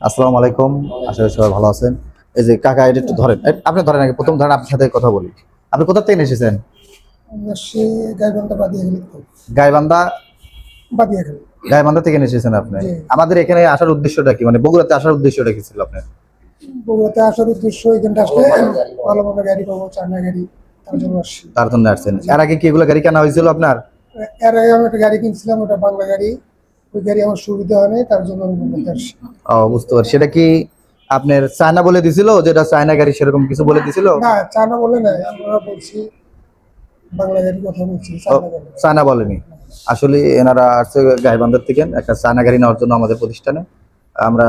আসসালামু আলাইকুম। আশা করি সবাই ভালো আছেন। এই যে কাকা এটা একটু ধরেন। আপনি ধরেন আগে প্রথম ধরেন আপনার সাথে কথা বলি। আপনি কোথা থেকে এসেছেন? গাইবান্ধা গাইবান্ধা? থেকে এসেছেন আপনি। আমাদের এখানে আসার উদ্দেশ্যটা কি? মানে বগুড়াতে আসার উদ্দেশ্যটা কি ছিল আপনার? বগুড়াতে আসার উদ্দেশ্য এখানটা আসলে ভালো ভালো গাড়ি পাবো চায়না গাড়ি তার জন্য আসছি। তার জন্য আসছেন। এর আগে কি এগুলো গাড়ি কেনা হয়েছিল আপনার? এর আগে আমি একটা গাড়ি কিনছিলাম ওটা বাংলা গাড়ি। ওই গাড়ি আমার সুবিধা হয়নি তার জন্য আমি বগুড়াতে আসছি ও বুঝতে পারছি। সেটা কি আপনার চায়না বলে দিছিল যেটা চায়না গাড়ি সেরকম কিছু বলে দিছিল? না চায়না বলে না আমরা বলছি বাংলা গাড়ির কথা বলছি চায়না বলেনি। আসলে এনারা আসছে গাইবান্ধার থেকে একটা চায়না গাড়ি নেওয়ার জন্য আমাদের প্রতিষ্ঠানে। আমরা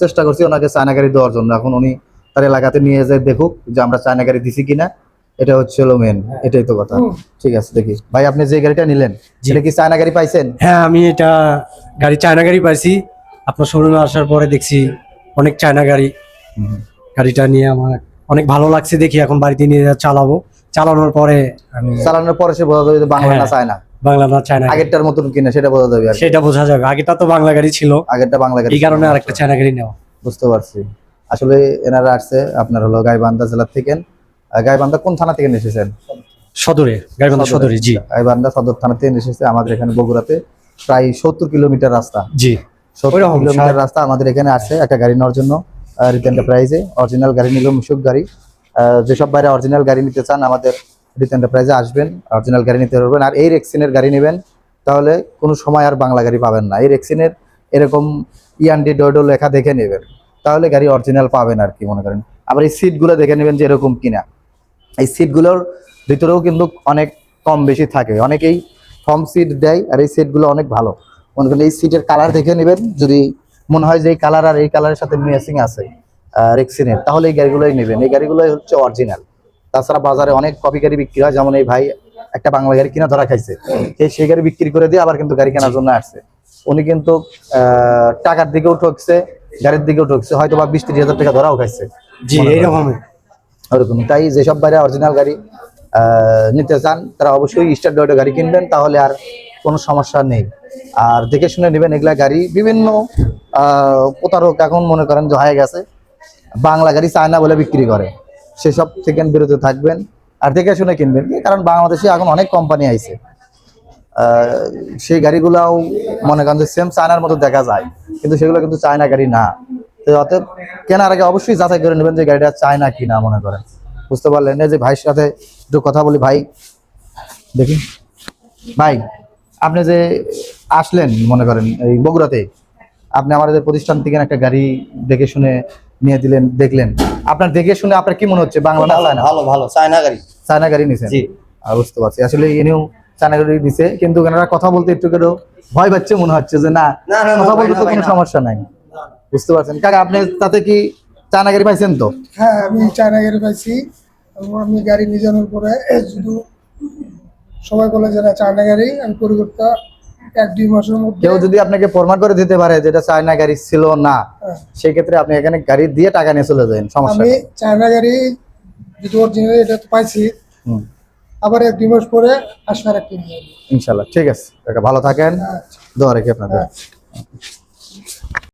চেষ্টা করছি ওনাকে চায়না গাড়ি দেওয়ার জন্য। এখন উনি তার এলাকাতে নিয়ে যায় দেখুক যে আমরা চায়না গাড়ি দিছি কিনা। এটা হচ্ছে হলো মেন এটাই তো কথা। ঠিক আছে দেখি। ভাই আপনি যে গাড়িটা নিলেন সেটা কি চায়না গাড়ি পাইছেন? হ্যাঁ আমি এটা গাড়ি চায়না গাড়ি পাইছি। আপনার শোরুমে আসার পরে দেখছি অনেক চায়না গাড়ি। গাড়িটা নিয়ে আমার অনেক ভালো লাগছে দেখি এখন বাড়িতে নিয়ে চালাবো। চালানোর পরে আমি চালানোর পরে সে বোঝা যাবে যে বাংলা না হ্যাঁ। চায়না। বাংলা না চায়না আগেরটার মতন কিনা সেটা বোঝা যাবে সেটা বোঝা যাবে। আগেটা তো বাংলা গাড়ি ছিল। আগেরটা বাংলা গাড়ি এই কারণে আরেকটা চায়না গাড়ি নেওয়া। বুঝতে পারছি। আসলে এনারা আসছে আপনার হলো গাইবান্ধা জেলা থেকে। গাইবান্ধা কোন থানা থেকে এসেছেন? সদরে গাইবান্ধা সদরে। জি। গাইবান্ধা সদর থানা থেকে এসেছে আমাদের এখানে বগুড়াতে প্রায় সত্তর কিলোমিটার রাস্তা। জি। সত্তর কিলোমিটার রাস্তা আমাদের এখানে আসছে একটা গাড়ি নেওয়ার জন্য রিটার্ন প্রাইজে অরিজিনাল গাড়ি নিল মুসুক গাড়ি। যেসব বাইরে অরিজিনাল গাড়ি নিতে চান আমাদের রিটার্ন প্রাইজে আসবেন অরিজিনাল গাড়ি নিতে পারবেন। আর এই রেক্সিনের গাড়ি নেবেন তাহলে কোনো সময় আর বাংলা গাড়ি পাবেন না। এই রেক্সিনের এরকম ইয়ান্ডি ডোডো লেখা দেখে নেবেন। তাহলে গাড়ি অরিজিনাল পাবেন আর কি মনে করেন। আবার এই সিটগুলো দেখে নেবেন যে এরকম কিনা। এই সিটগুলোর ভিতরেও কিন্তু অনেক কম বেশি থাকে। অনেকেই কম সিট দেয় আর এই সিটগুলো অনেক ভালো। মনে করেন এই সিটের কালার দেখে নেবেন। যদি মনে হয় যে এই কালার আর এই কালারের সাথে ম্যাচিং আছে রেক্সিনের তাহলে এই গাড়িগুলোই নেবেন। এই গাড়িগুলোই হচ্ছে অরিজিনাল তাছাড়া বাজারে অনেক কপি গাড়ি বিক্রি হয়। যেমন এই ভাই একটা বাংলা গাড়ি কিনা ধরা খাইছে। সেই সেই গাড়ি বিক্রি করে দিয়ে আবার কিন্তু গাড়ি কেনার জন্য আসছে। উনি কিন্তু আহ, টাকার দিকেও ঠকছে গাড়ির দিকেও ঠকছে। হয়তো বা বিশ ত্রিশ হাজার টাকা ধরাও খাইছে। জি মনে করেন। এইরকমই ওরকম তাই যেসব বাইরে অরিজিনাল গাড়ি নিতে চান, তারা অবশ্যই স্টার গাড়ি কিনবেন, তাহলে আর কোনো সমস্যা নেই। আর দেখে শুনে নেবেন এগুলা গাড়ি। বিভিন্ন প্রতারক এখন মনে করেন যে হয়ে গেছে। বাংলা গাড়ি চায়না বলে বিক্রি করে। সেসব থেকে বিরত থাকবেন আর দেখে শুনে কিনবেন। কারণ বাংলাদেশে এখন অনেক কোম্পানি আইছে। সেই গাড়িগুলাও মনে করেন যে সেম চায়নার মতো দেখা যায়। কিন্তু সেগুলো কিন্তু চায়না গাড়ি না। অতএব কেনার আগে অবশ্যই যাচাই করে নেবেন যে গাড়িটা চায়না কি না মনে করেন। বুঝতে পারলেন? যে ভাইয়ের সাথে একটু কথা বলি ভাই। দেখি। ভাই আপনি যে আসলেন মনে করেন এই বগুড়াতে আপনি আমাদের প্রতিষ্ঠান থেকে একটা গাড়ি দেখে শুনে নিয়ে দিলেন দেখলেন। আপনার দেখে শুনে আপনার কি মনে হচ্ছে? বাংলা না ভালো ভালো চায়না গাড়ি। চায়না গাড়ি নিছেন? জি। বুঝতে পারছি। আসলে এনেও চায়না গাড়ি দিছে কিন্তু ওনারা কথা বলতে একটু কেন ভয় পাচ্ছে মনে হচ্ছে যে না কথা বলতে তো কোনো। সমস্যা নাই। বুঝতে পারছেন। কাকা আপনি তাতে কি চায়না গাড়ি পাইছেন তো? হ্যাঁ আমি চায়না গাড়ি পাইছি আমি গাড়ি নিয়ে যাওয়ার পরে শুধু সবাই বলে যে চায়না গাড়ি আমি পরিবর্তে এক দুই মাসের মধ্যে কেউ যদি আপনাকে প্রমাণ করে দিতে পারে যেটা চায়না গাড়ি ছিল না হ্যাঁ, সেই ক্ষেত্রে আপনি এখানে গাড়ি দিয়ে টাকা নিয়ে চলে যাবেন। সমস্যা আমি চায়না গাড়ি অরিজিনাল এটা তো পাইছি হুম, আবার এক দুই মাস পরে একটা ইনশাল্লাহ ঠিক আছে। ভালো থাকেন। দোয়া রেখে আপনাদের। আচ্ছা।